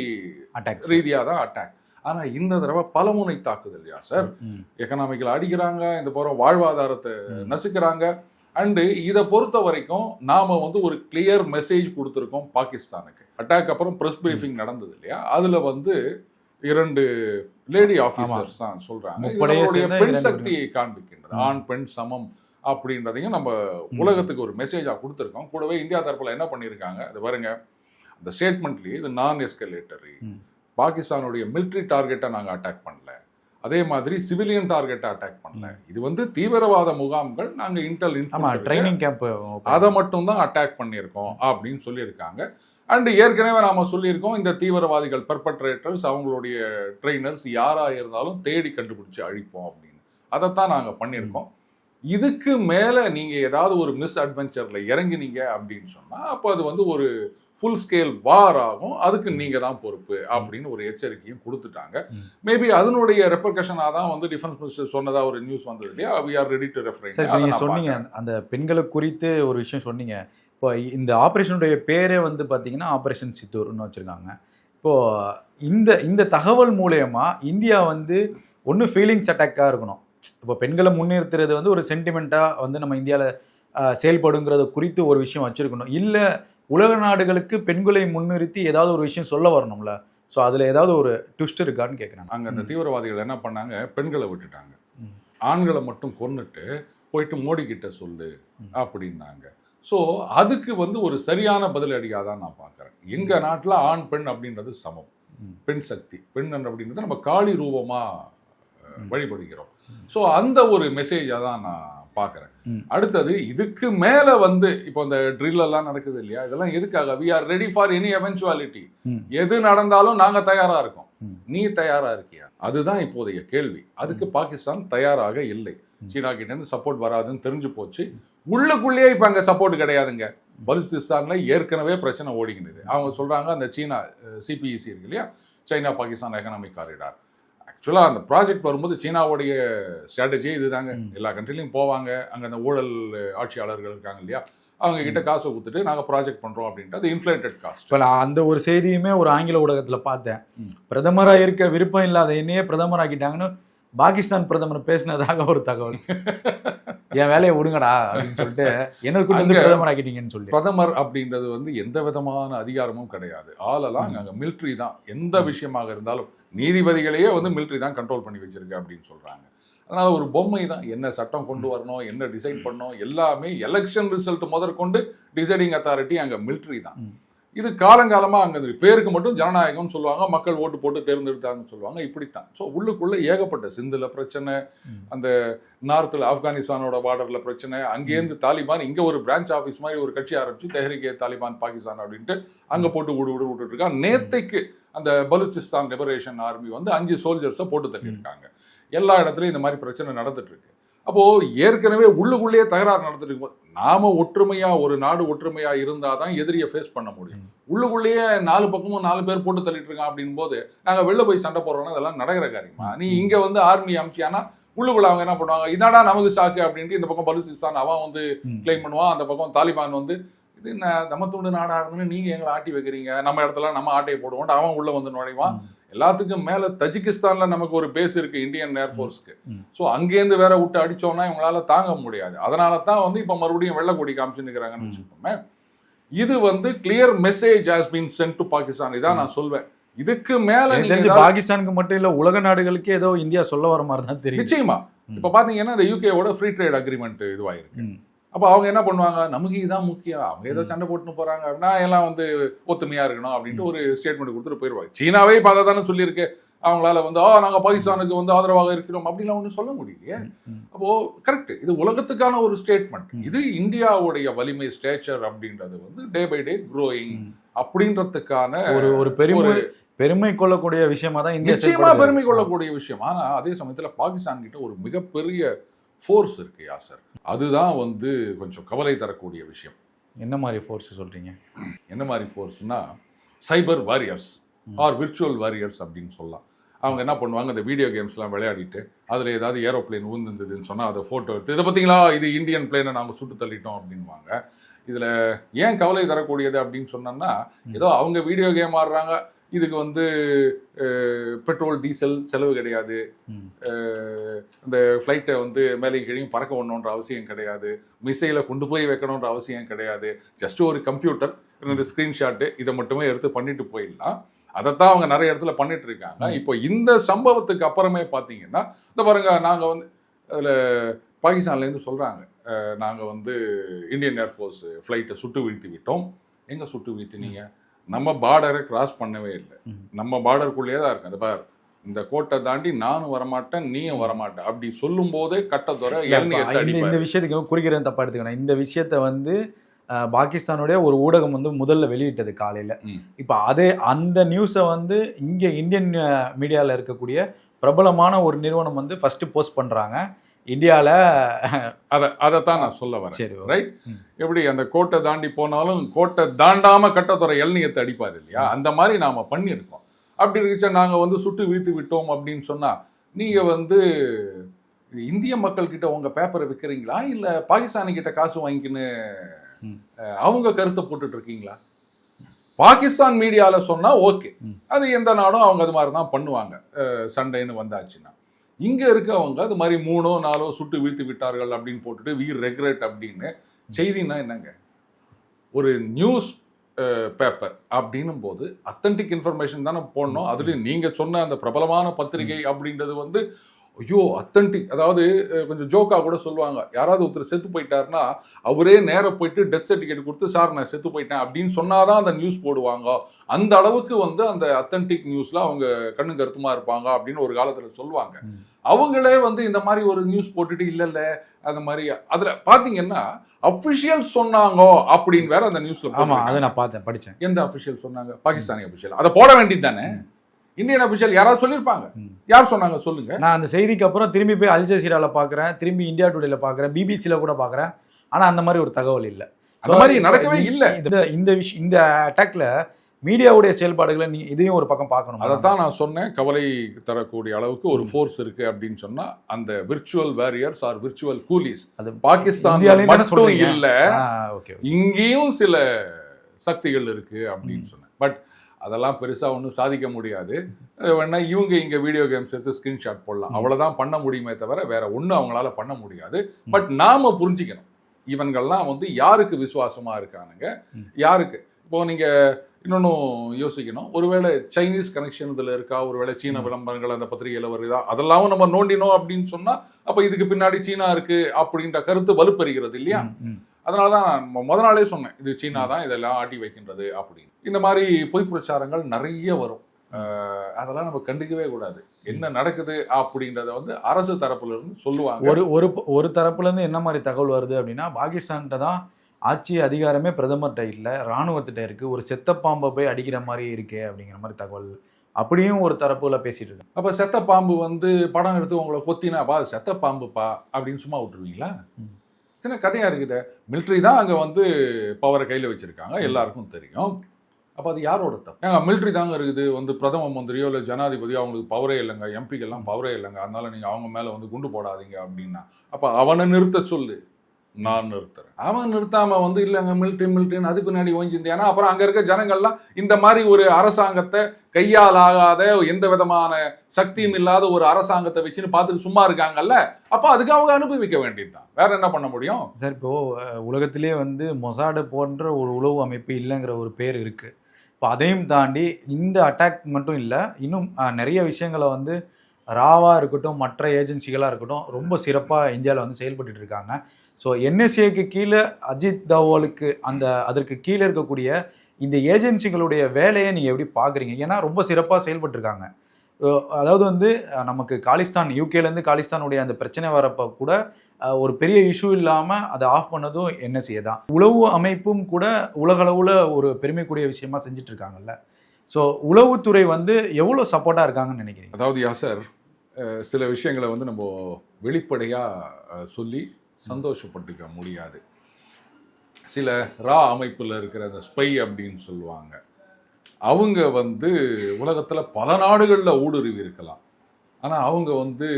அட்டாக்ஸ் ரீதியாக தான் அட்டாக் ஆனா இந்த தடவை பலமுனை தாக்குதல் யா சார். எக்கனாமிக்கல் அடிக்கிறாங்க இந்த போற வாழ்வாதாரத்தை. நசுக்கிறாங்க. அண்டு இதை பொறுத்த வரைக்கும் நாம வந்து ஒரு கிளியர் மெசேஜ் கொடுத்துருக்கோம் பாகிஸ்தானுக்கு. அட்டாக் அப்புறம் ப்ரெஸ் பிரீஃபிங் நடந்தது இல்லையா? அதுல வந்து இரண்டு லேடி ஆபீசர்ஸ் தான் சேர்ந்த பெண் சக்தியை காண்பிக்கின்றது. ஆண் பெண் சமம். அப்படின்றதையும் நம்ம. உலகத்துக்கு ஒரு மெசேஜா கொடுத்துருக்கோம். கூடவே இந்தியா தரப்புல என்ன பண்ணியிருக்காங்க? அது பாருங்க. அந்த ஸ்டேட்மெண்ட்லயே இது நான் எஸ்கலேட்டரி. பாகிஸ்தானுடைய மிலிட்ரி டார்கெட்டை நாங்க அட்டாக் பண்ணல. அதே மாதிரி சிவிலியன் டார்கெட்டை அட்டாக் பண்ணல. இது வந்து தீவிரவாத முகாம்கள் நாங்க இன்டெல் ட்ரைனிங் கேம்ப் அதை மட்டும் தான் அட்டாக் பண்ணியிருக்கோம் அப்படின்னு சொல்லியிருக்காங்க. அண்ட் ஏற்கனவே நாம சொல்லியிருக்கோம் இந்த தீவிரவாதிகள் பெர்பட்ரேட்டர்ஸ் அவங்களுடைய ட்ரெயினர்ஸ் யாரா இருந்தாலும் தேடி கண்டுபிடிச்சு அழிப்போம் அப்படின்னு. அதைத்தான் நாங்க பண்ணியிருக்கோம். இதுக்கு மேல நீங்க ஏதாவது ஒரு மிஸ் அட்வென்ச்சர்ல இறங்கினீங்க அப்படின்னு சொன்னா அப்போ அது வந்து ஒரு ஃபுல் ஸ்கேல் வார் ஆகும். அதுக்கு நீங்க தான் பொறுப்பு அப்படின்னு ஒரு எச்சரிக்கையும் கொடுத்துட்டாங்க. மேபி அதனுடைய ரெப்பர்கஷனாக தான் வந்து டிஃபென்ஸ் மினிஸ்டர் சொன்னதா ஒரு நியூஸ் வந்தது இல்லையா? வி ஆர் ரெடி டு சரி ரெஃபர் இப்ப நீங்க சொன்னீங்க அந்த பெண்களை குறித்து ஒரு விஷயம் சொன்னீங்க. இப்போ இந்த ஆபரேஷனுடைய பேரே வந்து பாத்தீங்கன்னா ஆபரேஷன் சித்தூர்னு வச்சிருக்காங்க. இப்போ இந்த இந்த தகவல் மூலயமா இந்தியா வந்து ஒன்று ஃபீலிங்ஸ் அட்டாக்காக இருக்கணும். இப்போ பெண்களை முன்னிறுத்துறது வந்து ஒரு சென்டிமெண்ட்டாக வந்து நம்ம இந்தியாவில் செயல்படுங்கிறது குறித்து ஒரு விஷயம் வச்சிருக்கணும். இல்லை உலக நாடுகளுக்கு பெண்களை முன்னிறுத்தி ஏதாவது ஒரு விஷயம் சொல்ல வரணும்ல? ஸோ அதில் ஏதாவது ஒரு ட்விஸ்ட் இருக்கான்னு கேட்குறாங்க அங்க அந்த தீவிரவாதிகள் என்ன பண்ணாங்க? பெண்களை விட்டுட்டாங்க. ஆண்களை மட்டும் கொன்னுட்டு போயிட்டு மோடி கிட்ட சொல்லு அப்படின்னாங்க. ஸோ அதுக்கு வந்து ஒரு சரியான பதிலடியாக தான் நான் பார்க்குறேன் எங்கள் நாட்டில் ஆண் பெண் அப்படின்றது சமம். பெண் சக்தி. பெண் அப்படின்றது நம்ம காளி ரூபமாக வழிபடுகிறோம். ஸோ அந்த ஒரு மெசேஜாக தான் நான் பார்க்குறேன். அடுத்தது இதுக்கு மேலே வந்து இப்போ இந்த ட்ரில் எல்லாம் நடக்குது இல்லையா? இதெல்லாம் எதுக்காக? We are ready for any eventuality. எது நடந்தாலும் நாங்கள் தயாராக இருக்கோம். நீ தயாராக இருக்கியா? அதுதான் இப்போதைய கேள்வி. அதுக்கு பாகிஸ்தான் தயாராக இல்லை. சீனா கிட்ட இருந்து சப்போர்ட் வராதுன்னு தெரிஞ்சு போச்சு. உள்ளுக்குள்ளேயே இப்போ அங்கே சப்போர்ட் கிடையாதுங்க. பலுச்சிஸ்தான்ல ஏற்கனவே பிரச்சனை ஓடிக்கினது அவங்க சொல்றாங்க அந்த சீனா சிபிஇசி இருக்கு இல்லையா? சைனா பாகிஸ்தான் எக்கனாமிக் காரிடார் ஆக்சுவலாக அந்த ப்ராஜெக்ட் வரும்போது சீனாவுடைய ஸ்ட்ராட்டஜியே இதுதாங்க. எல்லா கண்ட்ரிலையும் போவாங்க. அங்கே அந்த ஊழல் ஆட்சியாளர்கள் இருக்காங்க இல்லையா? அவங்க கிட்ட காசை கொடுத்துட்டு நாங்கள் ப்ராஜெக்ட் பண்றோம் அப்படின்ட்டு அது இன்ஃப்ளேட்டட் காஸ்ட் இப்போ நான் அந்த ஒரு செய்தியுமே ஒரு ஆங்கில ஊடகத்துல பார்த்தேன். ம். பிரதமரா இருக்க விருப்பம் இல்லாத என்னையே பிரதமர் ஆக்கிட்டாங்கன்னு பாகிஸ்தான் பிரதமர் பேசினதாக ஒரு தகவல். என் வேலையை விடுங்கடா அப்படின்னு சொல்லிட்டு என்ன கூட்டு வந்து பிரதமர் ஆக்கிட்டீங்கன்னு சொல்லி. பிரதமர் அப்படின்றது வந்து எந்த விதமான அதிகாரமும் கிடையாது. ஆளெல்லாம் அங்கே மிலிட்ரி தான். எந்த விஷயமாக இருந்தாலும் நீதிபதிகளையே வந்து மிலிட்ரி தான் கண்ட்ரோல் பண்ணி வச்சிருக்கு அப்படின்னு சொல்றாங்க. அதனால ஒரு பொம்மை தான். என்ன சட்டம் கொண்டு வரணும் என்ன டிசைட் பண்ணணும் எல்லாமே எலெக்ஷன் ரிசல்ட் முதற்கொண்டு டிசைடிங் அத்தாரிட்டி அங்கே மிலிட்ரி தான். இது காலங்காலமாக அங்கே இந்த பேருக்கு மட்டும் ஜனநாயகம்னு சொல்லுவாங்க மக்கள் ஓட்டு போட்டு தேர்ந்தெடுத்தாங்கன்னு சொல்லுவாங்க. இப்படித்தான். ஸோ உள்ளுக்குள்ள ஏகப்பட்ட சிந்துல பிரச்சனை. அந்த நார்த்தில் ஆப்கானிஸ்தானோட பார்டரில் பிரச்சனை அங்கேருந்து தாலிபான் இங்கே ஒரு பிரான்ச் ஆஃபீஸ் மாதிரி ஒரு கட்சி ஆரம்பிச்சு தெஹரிகே தாலிபான் பாகிஸ்தான் அப்படின்ட்டு அங்கே போட்டு விடு விடு விட்டுட்டு இருக்கான் நேத்தைக்கு அந்த பலூச்சிஸ்தான் லிபரேஷன் ஆர்மி வந்து அஞ்சு சோல்ஜர்ஸை போட்டு தள்ளியிருக்காங்க எல்லா இடத்துலையும் இந்த மாதிரி பிரச்சனை நடந்துட்டு இருக்கு. அப்போ ஏற்கனவே உள்ளுக்குள்ளேயே தகராறு நடந்துட்டு இருக்கும்போது நாம ஒற்றுமையா ஒரு நாடு ஒற்றுமையா இருந்தாதான் எதிரியை ஃபேஸ் பண்ண முடியும். உள்ளுக்குள்ளேயே நாலு பக்கமும் நாலு பேர் போட்டு தள்ளிட்டு இருக்கான் அப்படின் போது நாங்க வெளில போய் சண்டை போடுறோம்னா இதெல்லாம் நடக்கிற காரியமா? நீ இங்க வந்து ஆர்மி அமிச்சியானா உள்ளுக்குள்ள அவங்க என்ன பண்ணுவாங்க? இதாடா நமக்கு சாக்கு அப்படின்ட்டு இந்த பக்கம் பலுசிஸ்தான் அவன் வந்து. கிளைம் பண்ணுவான் அந்த பக்கம் தாலிபான் வந்து இது நம்ம துண்டு நாடா இருந்துன்னு நீங்க எங்களை ஆட்டி வைக்கிறீங்க. நம்ம இடத்துல நம்ம ஆட்டையை போடுவோம் அவன் உள்ள வந்து நுழைவான் எல்லாத்துக்கும் மேல தஜிகிஸ்தான்ல நமக்கு ஒரு பேஸ் இருக்கு இந்தியன் ஏர்ஃபோர்ஸ்க்கு. ஸோ அங்கேருந்து வேற விட்டு அடிச்சோம்னா இவங்களால தாங்க முடியாது. அதனால தான் வந்து இப்போ மறுபடியும் வெள்ளை கொடி காமிச்சுன்னுக்கிறாங்கன்னு ம். வச்சுக்கோமே. இது வந்து clear message has been sent to Pakistan இதான் நான் சொல்வேன். இதுக்கு மேல நீங்க பாகிஸ்தானுக்கு மட்டும் இல்ல உலக நாடுகளுக்கே ஏதோ இந்தியா சொல்ல வர மாதிரி தான் தெரியும் நிச்சயமா. இப்ப பாத்தீங்கன்னா இந்த யூகேவோட ஃப்ரீ ட்ரேட் அக்ரிமெண்ட் இதுவாயிருக்கு. அப்போ அவங்க என்ன பண்ணுவாங்க? நமக்கு இதான் முக்கியம். அவங்க ஏதோ. சண்டை போட்டுன்னு போறாங்க அப்படின்னா எல்லாம் வந்து ஒத்துமையா இருக்கணும் அப்படின்ட்டு ஒரு ஸ்டேட்மெண்ட் கொடுத்துட்டு போயிடுவாங்க சீனாவே இப்போ அதை தானே சொல்லியிருக்கு. அவங்களால வந்து ஆ நாங்க பாகிஸ்தானுக்கு வந்து ஆதரவாக இருக்கிறோம். அப்படின்லாம் ஒன்றும் சொல்ல முடியலையே. அப்போ கரெக்ட் இது உலகத்துக்கான ஒரு ஸ்டேட்மெண்ட். இது இந்தியாவுடைய வலிமை ஸ்டேச்சர் அப்படின்றது வந்து டே பை டே க்ரோயிங். அப்படின்றதுக்கான ஒரு ஒரு பெருமை ஒரு பெருமை கொள்ளக்கூடிய விஷயமா தான் இந்தியா நிச்சயமா. பெருமை கொள்ளக்கூடிய விஷயம். ஆனா அதே சமயத்துல பாகிஸ்தான் கிட்ட ஒரு மிகப்பெரிய ஃபோர்ஸ் இருக்கு யாசர் அதுதான் வந்து கொஞ்சம் கவலை தரக்கூடிய விஷயம். என்ன மாதிரி ஃபோர்ஸ் சொல்றீங்க? என்ன மாதிரி ஃபோர்ஸ்னா cyber warriors. Or virtual warriors அப்படின்னு சொல்லலாம். அவங்க என்ன பண்ணுவாங்க இந்த வீடியோ கேம்ஸ்லாம் விளையாடிட்டு அதில் ஏதாவது ஏரோப்ளேன் ஊந்துருந்ததுன்னு சொன்னால் அதை ஃபோட்டோ எடுத்து இதை பார்த்தீங்களா இது இந்தியன் பிளேனை நாங்கள் சுட்டு தள்ளிட்டோம் அப்படின்வாங்க இதில் ஏன் கவலை தரக்கூடியது அப்படின்னு சொன்னோம்னா ஏதோ அவங்க வீடியோ கேம் ஆடுறாங்க இதுக்கு வந்து பெட்ரோல் டீசல் செலவு கிடையாது. இந்த ஃப்ளைட்டை வந்து மேலே கீழையும் பறக்க விடணுன்ற அவசியம் கிடையாது. மிசைலை கொண்டு போய் வைக்கணுன்ற அவசியம் கிடையாது. ஜஸ்ட் ஒரு கம்ப்யூட்டர் இந்த ஸ்க்ரீன்ஷாட்டு இதை மட்டுமே எடுத்து பண்ணிட்டு போயிடலாம். அதைத்தான் அவங்க நிறைய இடத்துல பண்ணிட்டு இருக்காங்க. இப்போ இந்த சம்பவத்துக்கு அப்புறமே பார்த்தீங்கன்னா இந்த பாருங்க நாங்கள் வந்து அதில் பாகிஸ்தான்லேருந்து சொல்கிறாங்க நாங்கள் வந்து இந்தியன் ஏர்ஃபோர்ஸ் ஃப்ளைட்டை சுட்டு வீழ்த்தி விட்டோம். எங்கே சுட்டு வீழ்த்தினீங்க? நம்ம பார்டரை கிராஸ் பண்ணவே இல்லை. நம்ம பார்டருக்குள்ளேயே தான் இருக்கு. அது பார் இந்த கோட்டை தாண்டி நானும் வரமாட்டேன் நீயும் வரமாட்டேன். அப்படி சொல்லும் போதே கட்டத்துறை இந்த விஷயத்துக்கு குறிக்கிறேன் தப்பா எடுத்துக்கணும்? இந்த விஷயத்த வந்து பாகிஸ்தானுடைய ஒரு ஊடகம் வந்து முதல்ல வெளியிட்டது காலையில. இப்ப அதே அந்த நியூஸை வந்து இங்க இந்தியன் மீடியால இருக்கக்கூடிய பிரபலமான ஒரு நிறுவனம் வந்து ஃபர்ஸ்ட் போஸ்ட் பண்றாங்க. இந்தியால அதை அதைத்தான் நான் சொல்ல வரேன். சரி ரைட். எப்படி அந்த கோட்டை தாண்டி போனாலும் கோட்டை தாண்டாம கட்டத்துறை எல்நியத்தை அடிப்பார் இல்லையா? அந்த மாதிரி நாம பண்ணியிருக்கோம். அப்படி இருந்துச்சா நாங்க வந்து சுட்டு வீழ்த்து விட்டோம் அப்படின்னு சொன்னா நீங்க வந்து இந்திய மக்கள் கிட்ட உங்க பேப்பரை விற்கிறீங்களா இல்ல பாகிஸ்தானி கிட்ட காசு வாங்கிக்கின்னு அவங்க கருத்தை போட்டுட்டு இருக்கீங்களா? பாகிஸ்தான் மீடியால சொன்னா ஓகே. அது எந்த நாடும் அவங்க அது மாதிரி தான் பண்ணுவாங்க சண்டைன்னு வந்தாச்சுன்னா. இங்க இருக்கவங்க அது மாதிரி மூணோ நாலோ சுட்டு வீழ்த்து விட்டார்கள் அப்படின்னு போட்டுட்டு வீர் ரெக்ரெட் அப்படின்னு செய்தின்னா என்னங்க? ஒரு நியூஸ் பேப்பர் அப்படின்னும் போது அத்தன்டிக் இன்ஃபர்மேஷன் தானே போடணும். அதுலயும் நீங்க சொன்ன அந்த பிரபலமான பத்திரிகை அப்படின்றது வந்து ஐயோ அத்தன்டிக் அதாவது கொஞ்சம் ஜோக்கா கூட சொல்லுவாங்க. யாராவது ஒருத்தர் செத்து போயிட்டாருன்னா அவரே நேரா போயிட்டு டெத் சர்டிஃபிகேட் கொடுத்து சார் நான் செத்து போயிட்டேன். அப்படின்னு சொன்னாதான் அந்த நியூஸ் போடுவாங்க. அந்த அளவுக்கு வந்து அந்த அத்தன்டிக் நியூஸ்ல அவங்க கண்ணு கருத்துமா இருப்பாங்க அப்படின்னு ஒரு காலத்துல சொல்லுவாங்க. அவங்களே வந்து இந்த மாதிரி ஒரு நியூஸ் போட்டுட்டு இல்ல இல்ல அந்த மாதிரி அதுல பாத்தீங்கன்னா அபிஷியல் சொன்னாங்க அப்படின்னு வேற அந்த நியூஸ்ல ஆமா போட்டிருக்காங்க. அதை நான் பார்த்தேன் படிச்சேன். எந்த அபிஷியல் சொன்னாங்க? பாகிஸ்தானி அபிஷியல் அதை போட வேண்டியது தானே? இந்தியன் அபிஷியல் யாராவது சொல்லியிருப்பாங்க. யார் சொன்னாங்க? சொல்லுங்க. நான் அந்த செய்திக்கு அப்புறம் திரும்பி போய் அல் ஜசீரால பாக்குறேன் திரும்பி இந்தியா டுடேல பாக்குறேன் பிபிசில கூட பாக்குறேன். ஆனா அந்த மாதிரி ஒரு தகவல் இல்ல. அந்த மாதிரி நடக்கவே இல்ல. இந்த இந்த விஷயம் இந்த அட்டாக்ல மீடியாவுடைய செயல்பாடுகளை நீ இதையும் ஒரு பக்கம் பார்க்கணும்? அதைத்தான் நான் சொன்னேன். கவலை தரக்கூடிய அளவுக்கு ஒரு ஃபோர்ஸ் இருக்கு அப்படின்னு சொன்னா அந்த virtual warriors or virtual coolies அது பாகிஸ்தான் தானே மட்டும்? இல்ல இங்கேயும் சில சக்திகள் இருக்கு அப்படின்னு சொன்னேன். பட் அதெல்லாம் பெருசா ஒன்றும் சாதிக்க முடியாது. அது வேணா இவங்க இங்க வீடியோ கேம்ஸ் எடுத்து ஸ்கிரீன்ஷாட் போடலாம். ம். அவ்வளவுதான் பண்ண முடியுமே தவிர வேற ஒண்ணும் அவங்களால பண்ண முடியாது. பட் நாம புரிஞ்சுக்கணும். இவங்கெல்லாம் வந்து யாருக்கு விசுவாசமா இருக்கானுங்க. யாருக்கு? இப்போ நீங்க இன்னொன்னும் யோசிக்கணும். ஒருவேளை சைனீஸ் கனெக்ஷன் இதுல இருக்கா? ஒருவேளை சீன விளம்பரங்கள் அந்த பத்திரிகையில வருதா? அதெல்லாம் நம்ம நோண்டினோம் அப்படின்னு சொன்னா அப்ப இதுக்கு பின்னாடி சீனா இருக்கு அப்படின்ற கருத்து வலுப்பெறுகிறது இல்லையா? அதனால தான் முத நாளே சொன்னேன் இது சீனா தான் இதெல்லாம் ஆட்டி வைக்கின்றது அப்படின்னு. இந்த மாதிரி பொய் பிரச்சாரங்கள் நிறைய வரும். அதெல்லாம் நம்ம கண்டுக்கவே கூடாது. என்ன நடக்குது அப்படின்றத வந்து அரசு தரப்புல இருந்து சொல்லுவாங்க. ஒரு ஒரு ஒரு தரப்புல இருந்து என்ன மாதிரி தகவல் வருது அப்படின்னா பாகிஸ்தான்கிட்ட தான் ஆட்சி அதிகாரமே பிரதமர்கிட்ட இல்ல ராணுவத்திட்ட இருக்கு. ஒரு செத்த பாம்பை போய் அடிக்கிற மாதிரி இருக்கே அப்படிங்கிற மாதிரி தகவல். அப்படியும் ஒரு தரப்புல பேசிட்டு இருக்காங்க. அப்ப செத்த பாம்பு வந்து படம் எடுத்து உங்களை கொத்தினா பா அது செத்த பாம்புப்பா அப்படின்னு சும்மா விட்டுருவீங்களா. சின்ன கதையாக இருக்குது. மிலிட்ரி தான் அங்கே வந்து பவரை கையில் வச்சுருக்காங்க. எல்லாருக்கும் தெரியும். அப்போ அது யாரோட தப்பு? ஏங்க மிலிட்ரி தாங்க இருக்குது. வந்து பிரதம மந்திரியோ இல்லை ஜனாதிபதியோ அவங்களுக்கு பவரே இல்லைங்க. எம்பிக்கெல்லாம் பவரே இல்லைங்க. அதனால் நீங்கள் அவங்க மேலே வந்து குண்டு போடாதீங்க அப்படின்னா. அப்போ அவனை நிறுத்த சொல்லு. நான் நிறுத்துறேன். அவன் நிறுத்தாம வந்து இல்லைங்க மிலிட்ரி மிலிட்ரின்னு அது பின்னாடி ஓஞ்சிருந்தேன்னா அப்புறம் அங்க இருக்க ஜனங்கள்லாம் இந்த மாதிரி ஒரு அரசாங்கத்தை கையால் ஆகாத எந்த விதமான சக்தியும் இல்லாத ஒரு அரசாங்கத்தை வச்சுன்னு பார்த்துட்டு சும்மா இருக்காங்கல்ல அப்ப அதுக்கு அவங்க அனுபவிக்க வேண்டியதுதான். வேற என்ன பண்ண முடியும்? சார் இப்போ உலகத்திலே வந்து மொசாடு போன்ற ஒரு உளவு அமைப்பு இல்லைங்கிற ஒரு பேர் இருக்கு. இப்போ அதையும் தாண்டி இந்த அட்டாக் மட்டும் இல்லை இன்னும் நிறைய விஷயங்களை வந்து ராவா இருக்கட்டும் மற்ற ஏஜென்சிகளாக இருக்கட்டும் ரொம்ப சிறப்பாக இந்தியாவில் வந்து செயல்பட்டுட்டு இருக்காங்க. ஸோ என்எஸ்ஏக்கு கீழே அஜித் தவாலுக்கு அந்த அதற்கு கீழே இருக்கக்கூடிய இந்த ஏஜென்சிகளுடைய வேலையை நீங்கள் எப்படி பார்க்குறீங்க? ஏன்னா ரொம்ப சிறப்பாக செயல்பட்டுருக்காங்க. அதாவது வந்து நமக்கு காலிஸ்தான் யூகேலேருந்து காலிஸ்தானுடைய அந்த பிரச்சனை வரப்போ கூட ஒரு பெரிய இஷ்யூ இல்லாமல் அதை ஆஃப் பண்ணதும் என்எஸ்ஏ தான். உளவு அமைப்பும் கூட உலகளவில் ஒரு பெருமைக்குரிய விஷயமா செஞ்சுட்டு இருக்காங்கல்ல ஸோ உளவுத்துறை வந்து எவ்வளோ சப்போர்ட்டாக இருக்காங்கன்னு நினைக்கிறீங்க? அதாவது யா சார் சில விஷயங்களை வந்து நம்ம வெளிப்படையாக சொல்லி சந்தோஷப்பட்டுக்க முடியாது. சில ரா அமைப்புல இருக்கிற அந்த ஸ்பை அப்படின்னு சொல்லுவாங்க. அவங்க வந்து உலகத்துல பல நாடுகள்ல ஊடுருவி இருக்கலாம். ஆனா அவங்க வந்து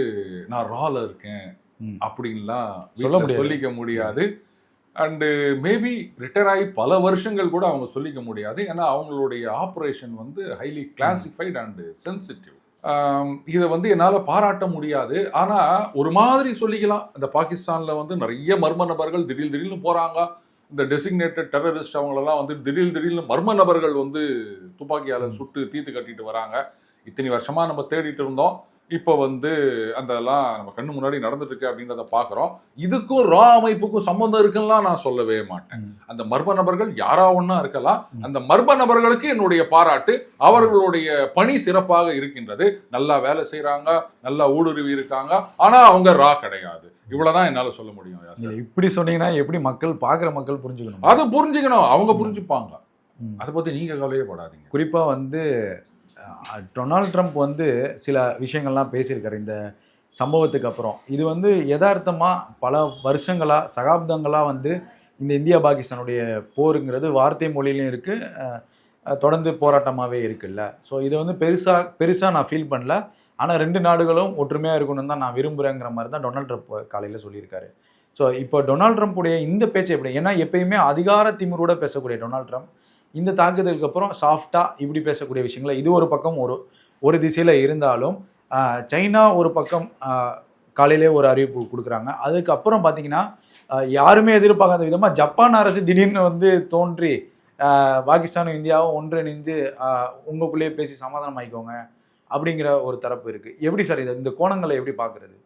நான் ரால இருக்கேன். அப்படின்லாம் சொல்ல. சொல்லிக்க முடியாது. அண்டு மேபி ரிட்டையர் ஆகி பல வருஷங்கள் கூட அவங்க சொல்லிக்க முடியாது. ஏன்னா அவங்களுடைய ஆப்ரேஷன் வந்து ஹைலி கிளாசிஃபைட் அண்டு சென்சிட்டிவ் இதை வந்து என்னால் பாராட்ட முடியாது. ஆனால் ஒரு மாதிரி சொல்லிக்கலாம். இந்த பாகிஸ்தானில் வந்து நிறைய மர்ம நபர்கள் திடீர் திடீர்னு போகிறாங்க இந்த டெசிக்னேட்டட் டெரரிஸ்ட் அவங்களெல்லாம் வந்து திடீர் திடீர்னு மர்ம நபர்கள் வந்து துப்பாக்கியால் சுட்டு தீத்து கட்டிட்டு வராங்க. இத்தனை வருஷமாக நம்ம தேடிட்டு இருந்தோம். இப்போ வந்து அதெல்லாம் நம்ம கண்ணு முன்னாடி நடந்துட்டு இருக்கு அப்படின்றத பார்க்குறோம். இதுக்கும் ரா அமைப்புக்கும் சம்மந்தம் இருக்குன்னுலாம் நான் சொல்லவே மாட்டேன். அந்த மர்ம நபர்கள் யாரா ஒன்றா இருக்கலாம். அந்த மர்ம நபர்களுக்கு என்னுடைய பாராட்டு அவர்களுடைய பணி சிறப்பாக இருக்கின்றது. நல்லா வேலை செய்றாங்க நல்லா ஊடுருவி இருக்காங்க. ஆனா அவங்க ரா கிடையாது. இவ்வளவுதான் என்னால சொல்ல முடியும் இப்படி சொன்னீங்கன்னா எப்படி மக்கள் பார்க்குற மக்கள் புரிஞ்சுக்கணும்? அது புரிஞ்சுக்கணும். அவங்க புரிஞ்சுப்பாங்க. அதை பத்தி நீங்க கவலையே படாதீங்க. குறிப்பாக வந்து டொனால்ட் ட்ரம்ப் வந்து சில விஷயங்கள்லாம் பேசியிருக்காரு. இந்த சம்பவத்துக்கு அப்புறம். இது வந்து யதார்த்தமாக பல வருஷங்களாக சகாப்தங்களாக வந்து இந்த இந்தியா பாகிஸ்தானுடைய போருங்கிறது வார்த்தை மொழியிலையும் இருக்குது தொடர்ந்து போராட்டமாகவே இருக்குல்ல. ஸோ இதை வந்து பெருசாக பெருசாக நான் ஃபீல் பண்ணல. ஆனால் ரெண்டு நாடுகளும் ஒற்றுமையாக இருக்கணும் தான் நான் விரும்புகிறேங்கிற மாதிரி தான் டொனால்ட் ட்ரம்ப் காலையில் சொல்லியிருக்காரு. ஸோ இப்போ டொனால்ட் ட்ரம்ப்புடைய இந்த பேச்சு எப்படி? ஏன்னா எப்பயுமே அதிகார திமுறோட பேசக்கூடிய டொனால்ட் ட்ரம்ப் இந்த தாக்குதலுக்கு அப்புறம் சாஃப்டாக இப்படி பேசக்கூடிய விஷயங்களை இது ஒரு பக்கம் ஒரு ஒரு திசையில் இருந்தாலும் சைனா ஒரு பக்கம் காலையிலே ஒரு அறிவிப்பு கொடுக்குறாங்க. அதுக்கப்புறம் பார்த்தீங்கன்னா யாருமே எதிர்பார்க்காத விதமாக ஜப்பான் அரசு திடீர்னு வந்து தோன்றி பாகிஸ்தானும் இந்தியாவும் ஒன்றிணைந்து உங்களுக்குள்ளேயே பேசி சமாதானம் ஆயிக்கோங்க அப்படிங்கிற ஒரு தரப்பு இருக்கு. எப்படி சார் இது? இந்த கோணங்களை எப்படி பாக்குறது?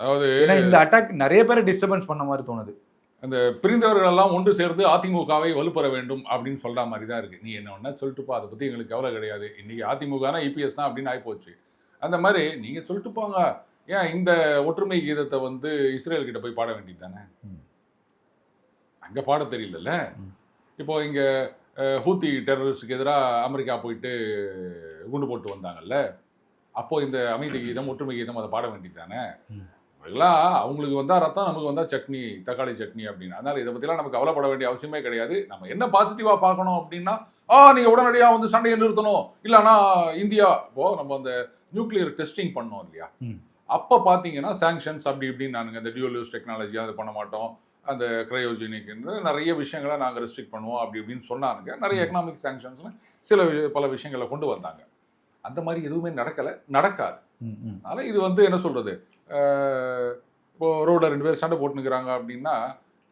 அதாவது ஏன்னா இந்த அட்டாக் நிறைய பேரை டிஸ்டர்பன்ஸ் பண்ண மாதிரி தோணுது. அந்த பிரிந்தவர்கள் எல்லாம் ஒன்று சேர்ந்து அதிமுகவை வலுப்பெற வேண்டும் அப்படின்னு சொல்ற மாதிரி தான் இருக்கு. நீ என்ன ஒண்ணா சொல்லிட்டுப்பா அதை பத்தி எங்களுக்கு கவலை கிடையாது. இன்னைக்கு அதிமுகனா இபிஎஸ் தான் அப்படின்னு ஆயிப்போச்சு. அந்த மாதிரி நீங்க சொல்லிட்டு போங்க. ஏன் இந்த ஒற்றுமை கீதத்தை வந்து இஸ்ரேல் கிட்ட போய் பாட வேண்டியது தானே. அங்க பாட தெரியலல்ல. இப்போ இங்க ஹூத்தி டெரரிஸ்டுக்கு எதிராக அமெரிக்கா போயிட்டு குண்டு போட்டு வந்தாங்கல்ல? அப்போ இந்த அமைதி கீதம் ஒற்றுமை கீதம் அதை பாட வேண்டியது தானே? எல்லாம் அவங்களுக்கு வந்தா ரத்தம் நமக்கு வந்தா சட்னி தக்காளி சட்னி அப்படின்னு. அதனால இதை பத்திலாம் நமக்கு கவலைப்பட வேண்டிய அவசியமே கிடையாது. நம்ம என்ன பாசிட்டிவா பார்க்கணும் அப்படின்னா ஆ நீங்க உடனடியா வந்து சண்டையை நிறுத்தணும். இல்லைன்னா இந்தியா இப்போ நம்ம அந்த நியூக்ளியர் டெஸ்டிங் பண்ணோம் இல்லையா. அப்ப பாத்தீங்கன்னா சாங்ஷன்ஸ் அப்படி இப்படின்னு நானுங்க இந்த டியூல் யூஸ் டெக்னாலஜி அது பண்ண மாட்டோம். அந்த கிரையோஜெனிக் நிறைய விஷயங்களை நாங்கள் ரெஸ்ட்ரிக்ட் பண்ணுவோம் அப்படி இப்படின்னு சொன்னானுங்க. நிறைய எக்கனாமிக் சாங்ஷன்ஸ்னு சில வி- பல விஷயங்களை கொண்டு வந்தாங்க. அந்த மாதிரி எதுவுமே நடக்கல நடக்காது. அதனால இது வந்து என்ன சொல்றது? அஹ், இப்போ ரோட்ல ரெண்டு பேர் சண்டை போட்டுனுக்குறாங்க அப்படின்னா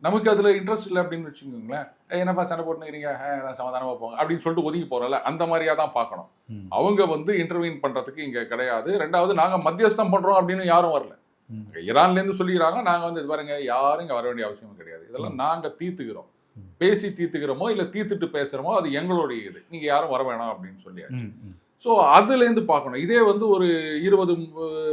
நமக்கு அதுல இன்ட்ரெஸ்ட் இல்லை அப்படின்னு வச்சுக்கோங்களேன். "ஏய், என்னப்பா சண்டை போட்டுனுக்கிறீங்க நான் சமாதானமா போங்க அப்படின்னு சொல்லிட்டு ஒதுங்கி போறோம்ல அந்த மாதிரியா தான் பார்க்கணும். அவங்க வந்து இன்டர்வீன் பண்றதுக்கு இங்க கிடையாது. ரெண்டாவது நாங்க மத்தியஸ்தம் பண்றோம் அப்படின்னு யாரும் வரல. ம். ஈரான்ல இருந்து சொல்லிக்கிறாங்க நாங்க வந்து இது பாருங்க யாரும் இங்க வர வேண்டிய அவசியம் கிடையாது. இதெல்லாம் நாங்க தீர்த்துக்கிறோம். பேசி தீர்த்துக்கிறோமோ இல்ல தீர்த்துட்டு பேசுறோமோ அது எங்களுடைய இது. நீங்க யாரும் வர வேணாம் அப்படின்னு சொல்லியாச்சு. ஸோ அதுலேருந்து பார்க்கணும். இதே வந்து ஒரு இருபது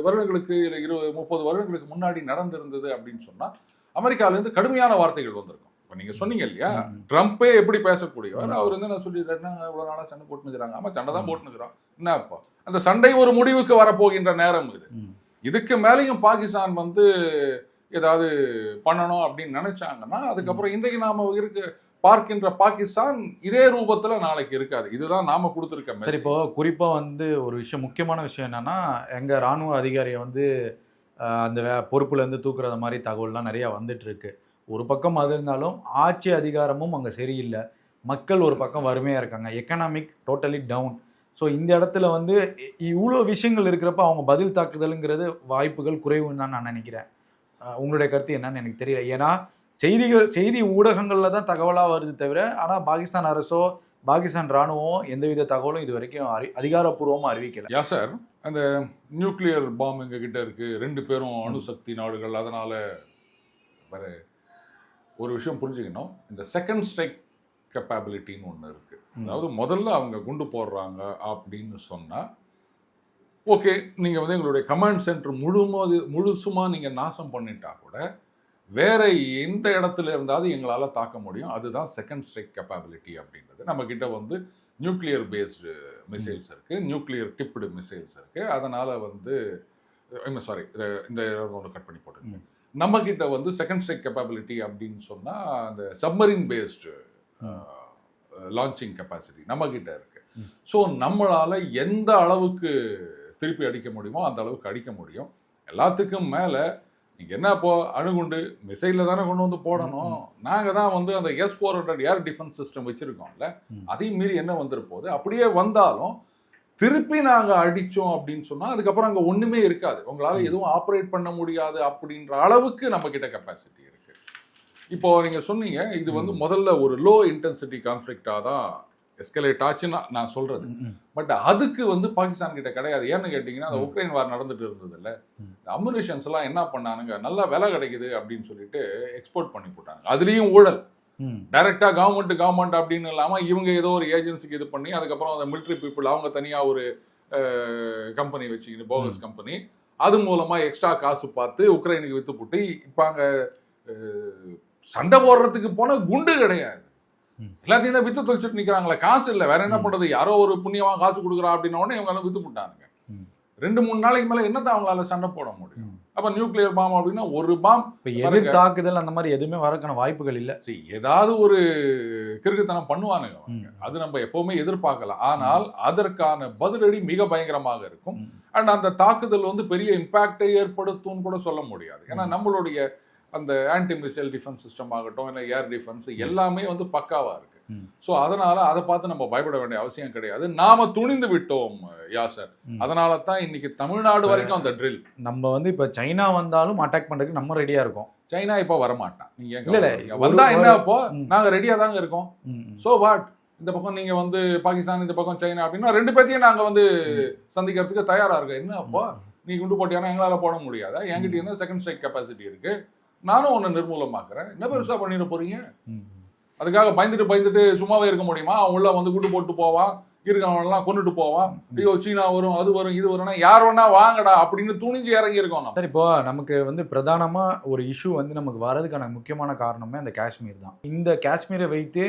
வருடங்களுக்கு இல்லை இருபது முப்பது வருடங்களுக்கு முன்னாடி நடந்திருந்தது அப்படின்னு சொன்னால் அமெரிக்காவிலேருந்து கடுமையான வார்த்தைகள் வந்திருக்கும். இப்போ நீங்கள் சொன்னீங்க இல்லையா. ட்ரம்ப்பே எப்படி பேசக்கூடியவர். அவர் வந்து நான் சொல்லிடுறேன் இவ்வளோ நாளாக சண்டை போட்டுனுக்குறாங்க ஆமாம் சண்டை தான் போட்டுனுக்குறோம் என்ன இப்போ அந்த சண்டை ஒரு முடிவுக்கு வரப்போகின்ற நேரம் இது. இதுக்கு மேலேயும் பாகிஸ்தான் வந்து ஏதாவது பண்ணணும் அப்படின்னு நினைச்சாங்கன்னா அதுக்கப்புறம் இன்றைக்கு நாம இருக்கு பார்க்கின்ற பாகிஸ்தான் இதே ரூபத்துல நாளைக்கு இருக்காது. இதுதான் நாம கொடுத்துருக்க சரி இப்போ குறிப்பா வந்து ஒரு விஷயம் முக்கியமான விஷயம் என்னன்னா எங்க ராணுவ அதிகாரியை வந்து அந்த வே- பொறுப்புல இருந்து தூக்குறது மாதிரி தகவல்லாம் நிறைய வந்துட்டு இருக்கு ஒரு பக்கம் அது இருந்தாலும் ஆட்சி அதிகாரமும் அங்கே சரியில்லை. மக்கள் ஒரு பக்கம் வறுமையாக இருக்காங்க. எக்கனாமிக் டோட்டலி டவுன் ஸோ இந்த இடத்துல வந்து இவ்வளோ விஷயங்கள் இருக்கிறப்ப அவங்க பதில் தாக்குதலுங்கிறது வாய்ப்புகள் குறைவுன்னு தான் நான் நினைக்கிறேன். உங்களுடைய கருத்து என்னன்னு எனக்கு தெரியல. ஏன்னா செய்திகள் செய்தி ஊடகங்கள்ல தான் தகவலா வருது தவிர ஆனா பாகிஸ்தான் அரசோ பாகிஸ்தான் ராணுவம் எந்தவித தகவலும் இது வரைக்கும் அறி அதிகாரப்பூர்வமா அறிவிக்கல. யா சார் அந்த நியூக்ளியர் பாம் எங்க கிட்ட இருக்கு. ரெண்டு பேரும் அணுசக்தி நாடுகள். அதனால வேற ஒரு விஷயம் புரிஞ்சுக்கணும். இந்த செகண்ட் ஸ்ட்ரைக் கெப்பாபிலிட்டின்னு ஒன்று இருக்கு. அதாவது முதல்ல அவங்க குண்டு போடுறாங்க அப்படின்னு சொன்னா ஓகே நீங்க வந்து எங்களுடைய கமாண்ட் சென்டர் முழுமது முழுசுமா நீங்க நாசம் பண்ணிட்டா கூட வேற எந்த இடத்துல இருந்தாவது எங்களால தாக்க முடியும். அதுதான் செகண்ட் ஸ்ட்ரைக் கெப்பாபிலிட்டி அப்படின்றது. நம்ம கிட்ட வந்து நியூக்ளியர் பேஸ்டு மிசைல்ஸ் இருக்கு. நியூக்ளியர் டிப்டு மிசைல்ஸ் இருக்கு. அதனால வந்து சாரி இந்த ஒன்று கட் பண்ணி போட்டுருங்க ம். நம்ம கிட்ட வந்து செகண்ட் ஸ்ட்ரைக் கெப்பாபிலிட்டி அப்படின்னு சொன்னா அந்த சப்மரின் பேஸ்டு லான்ச்சிங் கெப்பாசிட்டி நம்ம கிட்ட இருக்கு. ம். ஸோ நம்மளால எந்த அளவுக்கு திருப்பி அடிக்க முடியுமோ அந்த அளவுக்கு அடிக்க முடியும். எல்லாத்துக்கும் மேல நீங்க என்ன இப்போ அணுகுண்டு மிசைல தானே கொண்டு வந்து போடணும். நாங்க தான் வந்து அந்த S four hundred air defence system வச்சிருக்கோம்ல. அதையும் மீறி என்ன வந்துரு போகுது? அப்படியே வந்தாலும் திருப்பி நாங்க அடிச்சோம் அப்படின்னு சொன்னா அதுக்கப்புறம் அங்க ஒண்ணுமே இருக்காது. உங்களால. எதுவும் ஆப்ரேட் பண்ண முடியாது அப்படின்ற அளவுக்கு நம்ம கிட்ட கெப்பாசிட்டி இருக்கு. இப்போ நீங்க சொன்னீங்க இது வந்து முதல்ல ஒரு லோ இன்டென்சிட்டி கான்ஃபிளிக்டா தான் எஸ்கலேட் ஆச்சுன்னா நான் சொல்றது ம். பட் அதுக்கு வந்து பாகிஸ்தான் கிட்ட கிடையாது ஏன்னு கேட்டிங்கன்னா அந்த. உக்ரைன் வார் நடந்துட்டு இருந்தது இல்ல. இந்த எல்லாம் என்ன பண்ணானுங்க நல்லா விலை கிடைக்குது அப்படின்னு சொல்லிட்டு எக்ஸ்போர்ட் பண்ணி போட்டாங்க அதுலயும் ஊழல். டைரக்டா கவர்மெண்ட் கவர்மெண்ட் அப்படின்னு இல்லாம இவங்க ஏதோ ஒரு ஏஜென்சிக்கு இது பண்ணி அதுக்கப்புறம் அந்த மிலிட்ரி பீப்புள் அவங்க தனியா ஒரு கம்பெனி வச்சுக்கிட்டு போகஸ் கம்பெனி அது மூலமா எக்ஸ்ட்ரா காசு பார்த்து உக்ரைனுக்கு வித்து போட்டு இப்ப அங்க சண்டை போடுறதுக்கு போன குண்டு கிடையாது. எல்லாத்தையும் தான் வித்து தொலைச்சிட்டு நிக்கிறாங்களே. காசு இல்ல. வேற என்ன ம். பண்றது? யாரோ ஒரு புண்ணியமா காசு கொடுக்குறா அப்படின்ன உடனே இவங்க வித்து போட்டானுங்க. ம். ரெண்டு மூணு நாளைக்கு மேல என்னதான் அவங்களால சண்டை போட முடியும். அப்ப நியூக்ளியர் பாம் அப்படின்னா ஒரு பாம் எதிர் தாக்குதல் அந்த மாதிரி எதுவுமே வரக்கான வாய்ப்புகள் இல்ல. சரி ஏதாவது ஒரு கிறுக்குத்தனம் பண்ணுவானுங்க. அது நம்ம எப்பவுமே எதிர்பார்க்கலாம். ஆனால் அதற்கான பதிலடி மிக பயங்கரமாக இருக்கும். அண்ட் அந்த தாக்குதல் வந்து பெரிய இம்பாக்டை ஏற்படுத்தும்னு கூட சொல்ல முடியாது. ஏன்னா. நம்மளுடைய அந்த ஆன்டி மிசைல் டிஃபென்ஸ் சிஸ்டம் ஆகட்டும் இல்லை ஏர் டிஃபென்ஸ் எல்லாமே வந்து பக்காவா இருக்கு. ஸோ அதனால அதை பார்த்து நம்ம பயப்பட வேண்டிய அவசியம் கிடையாது. நாம துணிந்து விட்டோம் யாசர். அதனால தான் இன்னைக்கு தமிழ்நாடு வரைக்கும் அந்த ட்ரில் நம்ம வந்து இப்ப சைனா வந்தாலும் அட்டாக் பண்றதுக்கு நம்ம ரெடியா இருக்கோம். சைனா இப்போ வரமாட்டான். நீங்க ஏன் இல்ல, இல்ல, கவலைப்படுறீங்க? ஒரு- வந்தா என்ன அப்போ? ம். நாங்க ரெடியா தாங்க இருக்கோம். ஸோ வாட் இந்த பக்கம் நீங்க வந்து பாகிஸ்தான் இந்த பக்கம் சைனா அப்படின்னா ரெண்டு பேர்த்தையும் நாங்க வந்து சந்திக்கிறதுக்கு தயாரா இருக்கோம். என்ன அப்போ? நீ குண்டு போட்டியானா எங்களால போட முடியாதா? என்கிட்ட இருந்தா செகண்ட் ஸ்ட்ரைக் கெப்பாசிட்டி இருக்கு. நானும் ஒன்னு நிர்மூலமாக்குறேன். என்ன பெருசா பண்ணிட போறீங்க. அதுக்காக பயந்துட்டு பயந்துட்டு சும்மாவே இருக்க முடியுமா? அவன் உள்ள வந்து குண்டு போட்டு போவான் இருக்கவனெல்லாம் கொண்டுட்டு போவான் ஐயோ சீனா வரும் அது வரும் இது வரும்னா யார் வேணா வாங்கடா அப்படின்னு துணிஞ்சு இறங்கி இருக்கோம் சார் இப்போ நமக்கு வந்து பிரதானமா ஒரு இஷ்யூ வந்து நமக்கு வரதுக்கான முக்கியமான காரணமே அந்த காஷ்மீர் தான். இந்த காஷ்மீரை வைத்து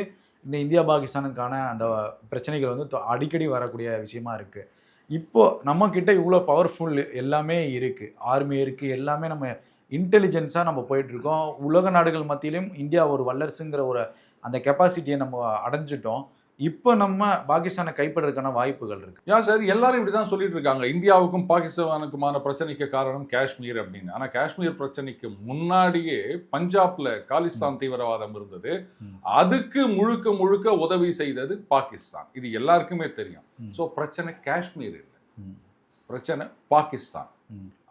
இந்த இந்தியா பாகிஸ்தானுக்கான அந்த பிரச்சனைகள் வந்து அடிக்கடி வரக்கூடிய விஷயமா இருக்கு. இப்போ நம்ம கிட்ட இவ்வளோ பவர்ஃபுல் எல்லாமே இருக்கு. ஆர்மி இருக்கு எல்லாமே நம்ம இன்டெலிஜென்ஸாக நம்ம போயிட்டு இருக்கோம் உலக நாடுகள் மத்தியிலும் இந்தியா ஒரு வல்லரசுங்கிற ஒரு அந்த கெப்பாசிட்டியை நம்ம அடைஞ்சிட்டோம். இப்போ நம்ம பாகிஸ்தானை கைப்படுறதுக்கான வாய்ப்புகள் இருக்கு. யா சார் எல்லாரும் இப்படிதான் சொல்லிட்டு இருக்காங்க இந்தியாவுக்கும் பாகிஸ்தானுக்குமான பிரச்சனைக்கு காரணம் காஷ்மீர் அப்படின்னு. ஆனா காஷ்மீர் பிரச்சனைக்கு முன்னாடியே பஞ்சாப்ல காலிஸ்தான் தீவிரவாதம் இருந்தது. அதுக்கு முழுக்க முழுக்க உதவி செய்தது பாகிஸ்தான். இது எல்லாருக்குமே தெரியும். சோ பிரச்சனை காஷ்மீர் இல்லை. பிரச்சனை பாகிஸ்தான்.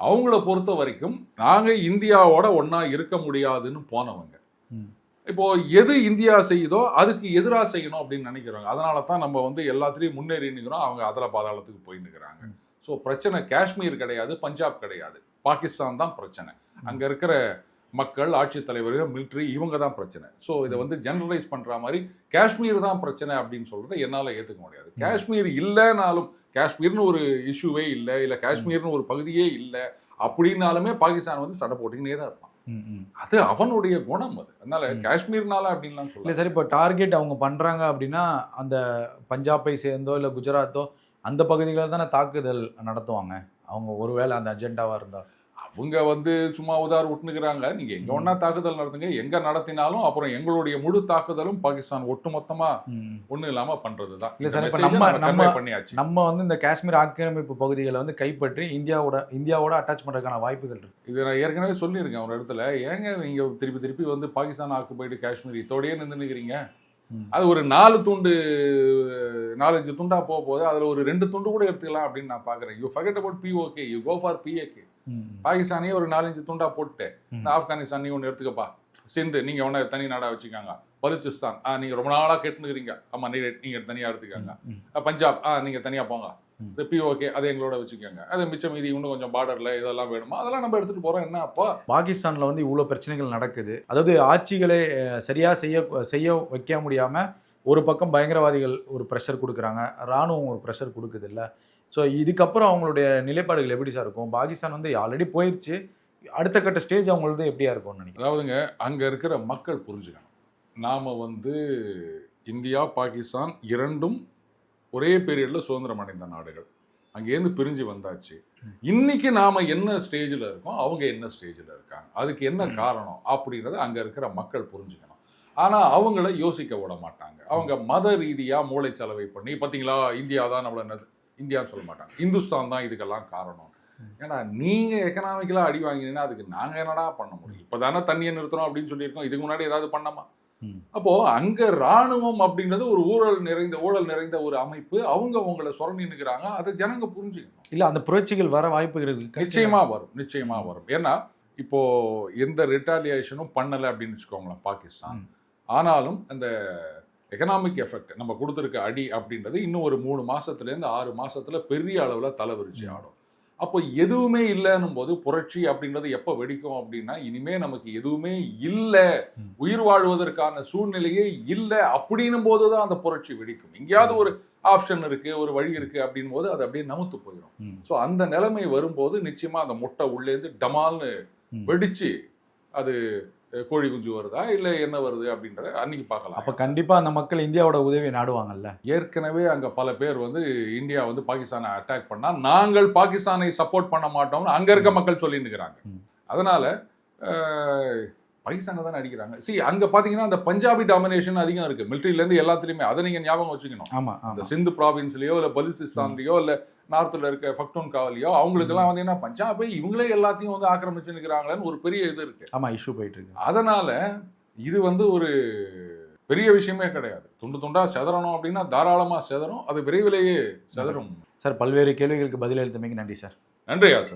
அவங்கள பொறுத்த வரைக்கும் நாங்க இந்தியாவோட ஒண்ணா இருக்க முடியாதுன்னு போனவங்க. இப்போ எது இந்தியா செய்யுதோ அதுக்கு எதிராக செய்யணும் அப்படின்னு நினைக்கிறாங்க அதனால தான் நம்ம வந்து எல்லாத்துலேயும் முன்னேறி நிற்கிறோம் அவங்க அதல பாதாளத்துக்கு போய் நிற்கிறாங்க ஸோ பிரச்சனை காஷ்மீர் கிடையாது பஞ்சாப் கிடையாது. பாகிஸ்தான் தான் பிரச்சனை. அங்கே இருக்கிற மக்கள் ஆட்சித் தலைவர்கள் மிலிட்ரி இவங்க தான் பிரச்சனை. ஸோ இதை வந்து ஜெனரலைஸ் பண்ணுற மாதிரி காஷ்மீர் தான் பிரச்சனை அப்படின்னு சொல்றதை என்னால் ஏற்றுக்க முடியாது. காஷ்மீர் இல்லைனாலும் காஷ்மீர்னு ஒரு இஷ்யூவே இல்லை இல்லை காஷ்மீர்னு ஒரு பகுதியே இல்லை அப்படின்னாலுமே பாகிஸ்தான் வந்து சண்டை போட்டுக்கினே தான் இருப்பான். அது அவனுடைய குணம் அது. அதனால. காஷ்மீர்னால அப்படின்லாம் சொல்ல சார் இப்போ டார்கெட் அவங்க பண்ணுறாங்க அப்படின்னா அந்த பஞ்சாபை சேர்ந்தோ இல்லை குஜராத்தோ அந்த பகுதிகளில் தானே தாக்குதல் நடத்துவாங்க. அவங்க ஒருவேளை அந்த அஜெண்டாவாக இருந்தால் அவங்க வந்து சும்மா உதார் விட்டுனுக்குறாங்க நீங்க எங்க ஒண்ணா தாக்குதல் நடத்துங்க. எங்க நடத்தினாலும் அப்புறம் எங்களுடைய முழு தாக்குதலும் பாகிஸ்தான் ஒட்டுமொத்தமா ஒண்ணு இல்லாம பண்றதுதான். இல்ல சார், நம்ம- நம்ம பண்ணியாச்சு. நம்ம வந்து இந்த காஷ்மீர் ஆக்கிரமிப்பு பகுதிகளை வந்து கைப்பற்றி இந்தியாவோட இந்தியாவோட அட்டாச் பண்ணுறதுக்கான வாய்ப்புகள் இருக்கு. இது நான் ஏற்கனவே சொல்லியிருக்கேன் ஒரு இடத்துல. ஏங்க நீங்க திருப்பி திருப்பி வந்து பாகிஸ்தான் ஆக்குபைடு காஷ்மீர் இதோடயே நின்று நிக்கிறீங்க ம். அது ஒரு நாலு துண்டு நாலஞ்சு துண்டா போக போகுது. அதுல ஒரு ரெண்டு துண்டு கூட எடுத்துக்கலாம் அப்படின்னு நான் பாக்குறேன். You forget about POK you go for PAK பாகிஸ்தானையே ஒரு நாலஞ்சு துண்டா போட்டு. இந்த ஆப்கானிஸ்தான் நீ ஒன்று எடுத்துக்கப்பா. சிந்து நீங்க ஒன்று தனி நாடா வச்சுக்காங்க. பலுச்சிஸ்தான் ஆ நீங்க ரொம்ப நாளா கேட்டுனுக்கிறீங்க ஆமா நீங்க நீங்க தனியா எடுத்துக்கோங்க. பஞ்சாப் ஆ நீங்க தனியா போங்க. இந்த பிஓகே அதை எங்களோட வச்சுக்கோங்க. அது மிச்சம் மீதி இன்னும் கொஞ்சம் பார்டர்ல இதெல்லாம் வேணுமா? அதெல்லாம் நம்ம எடுத்துட்டு போறோம். என்ன அப்போ? பாகிஸ்தானில் வந்து இவ்வளோ பிரச்சனைகள் நடக்குது. அதாவது ஆட்சிகளை சரியா செய்ய செய்ய வைக்க முடியாம ஒரு பக்கம் பயங்கரவாதிகள் ஒரு ப்ரெஷர் கொடுக்குறாங்க. ராணுவம் ஒரு ப்ரெஷர் கொடுக்குது இல்ல ஸோ இதுக்கப்புறம் அவங்களுடைய நிலைப்பாடுகள் எப்படி சார் இருக்கும்? பாகிஸ்தான் வந்து ஆல்ரெடி போயிடுச்சு அடுத்த கட்ட ஸ்டேஜ் அவங்களது எப்படியா இருக்கும்னு நினைக்கிறேன் அதாவதுங்க அங்க இருக்கிற மக்கள் புரிஞ்சுக்கணும். நாம வந்து இந்தியா பாகிஸ்தான் இரண்டும் ஒரே பீரியட்ல சுதந்திரம் அடைந்த நாடுகள். அங்கேருந்து பிரிஞ்சு வந்தாச்சு. இன்னைக்கு நாம என்ன ஸ்டேஜில் இருக்கோம்? அவங்க என்ன ஸ்டேஜில் இருக்காங்க? அதுக்கு என்ன காரணம்? அப்படின்றத அங்க இருக்கிற மக்கள் புரிஞ்சுக்கணும். ஆனா அவங்கள யோசிக்க விட மாட்டாங்க. அவங்க மத ரீதியா மூளை செலவை பண்ணி பாத்தீங்களா? இந்தியா தான் நம்மள இந்தியான்னு சொல்ல மாட்டாங்க. இந்துஸ்தான் தான் இதுக்கெல்லாம் காரணம். ஏன்னா நீங்க எக்கனாமிக்கலா அடி வாங்கினீங்கன்னா அதுக்கு நாங்க என்னடா பண்ண முடியும்? இப்பதானே தண்ணியை நிறுத்துறோம் அப்படின்னு சொல்லியிருக்கோம். இதுக்கு முன்னாடி ஏதாவது பண்ணமா? ம். அப்போ அங்க ராணுவம் அப்படின்றது ஒரு ஊழல் நிறைந்த ஊழல் நிறைந்த ஒரு அமைப்பு. அவங்க உங்களை சுரண்டி நிற்கிறாங்க அதை ஜனங்க புரிஞ்சுக்கணும். இல்ல அந்த புரட்சிகள் வர வாய்ப்புகள் இருக்கு நிச்சயமா வரும். நிச்சயமா வரும். ஏன்னா இப்போ எந்த ரிட்டாலியேஷனும் பண்ணல அப்படின்னு வச்சுக்கோங்களேன் பாகிஸ்தான். ஆனாலும் அந்த எக்கனாமிக் எஃபெக்ட் நம்ம கொடுத்துருக்க அடி அப்படின்றது இன்னும் ஒரு மூணு மாசத்துல இருந்து ஆறு மாசத்துல பெரிய அளவுல தலைவிரிச்சு. ஆடும் அப்போ எதுவுமே இல்லைன்னும் போது புரட்சி அப்படின்றது எப்போ வெடிக்கும் அப்படின்னா இனிமே நமக்கு எதுவுமே இல்லை. உயிர் வாழ்வதற்கான சூழ்நிலையே இல்லை அப்படின்னும் போது தான் அந்த புரட்சி வெடிக்கும் எங்கேயாவது ஒரு ஆப்ஷன் இருக்கு ஒரு வழி இருக்கு அப்படின் போது அது அப்படியே நமுத்து போயிடும். ஸோ அந்த நிலைமை வரும்போது நிச்சயமா அந்த முட்டை உள்ளேருந்து டமால்னு. வெடிச்சு அது கோழி குஞ்சு வருதா இல்ல என்ன வருது அப்படின்றத அன்னைக்கு பார்க்கலாம். அப்ப கண்டிப்பா அந்த மக்கள் இந்தியாவோட உதவியை நாடுவாங்கல்ல? ஏற்கனவே அங்க பல பேர் வந்து இந்தியா வந்து பாகிஸ்தானை அட்டாக் பண்ணா நாங்கள் பாகிஸ்தானை சப்போர்ட் பண்ண மாட்டோம்னு அங்க இருக்க மக்கள் சொல்லிட்டு இருக்கிறாங்க. அதனால பாகிஸ்தானை தானே அடிக்கிறாங்க. சி அங்க பாத்தீங்கன்னா அந்த பஞ்சாபி டாமினேஷன் அதிகம் இருக்கு. மிலிட்ரில இருந்து எல்லாத்துலயுமே. அதை நீங்க ஞாபகம் வச்சுக்கணும். ஆமா அந்த சிந்து ப்ராவின்ஸ்லயோ இல்ல பலுசிஸ்தான்லயோ இல்ல நார்த்ல இருக்க பக்டூன் காவலியோ அவங்களுக்கு எல்லாம் வந்து என்ன பஞ்சாபை இவங்களே எல்லாத்தையும் வந்து ஆக்கிரமிச்சு நிற்கிறாங்களேன்னு ஒரு பெரிய இது இருக்கு. ஆமா இஷ்யூ போயிட்டு இருக்கு. அதனால இது வந்து ஒரு பெரிய விஷயமே கிடையாது. துண்டு துண்டா செதறணும் அப்படின்னா தாராளமா செதறும். அது விரைவிலேயே செதறும். சார் பல்வேறு கேள்விகளுக்கு பதிலளித்தமைக்கு நன்றி சார். நன்றியா சார்?